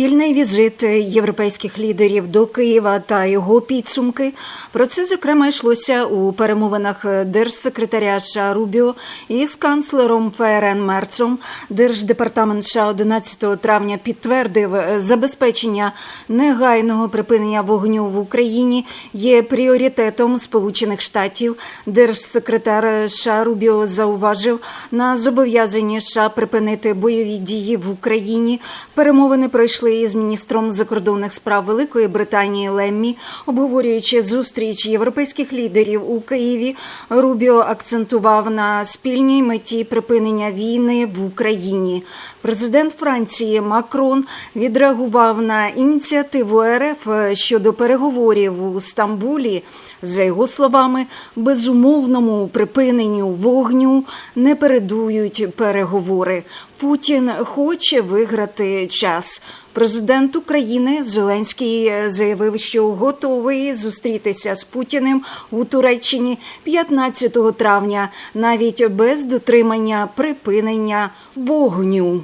Спільний візит європейських лідерів до Києва та його підсумки. Про це зокрема йшлося у перемовинах держсекретаря США Рубіо із канцлером ФРН Мерцом. Держдепартамент США 11 травня підтвердив, забезпечення негайного припинення вогню в Україні є пріоритетом Сполучених Штатів. Держсекретар США Рубіо зауважив на зобов'язання США припинити бойові дії в Україні. Перемовини пройшли із міністром закордонних справ Великої Британії Леммі, обговорюючи зустріч європейських лідерів у Києві. Рубіо акцентував на спільній меті припинення війни в Україні. Президент Франції Макрон відреагував на ініціативу РФ щодо переговорів у Стамбулі. За його словами, безумовному припиненню вогню не передують переговори. Путін хоче виграти час. Президент України Зеленський заявив, що готовий зустрітися з Путіним у Туреччині 15 травня, навіть без дотримання припинення вогню.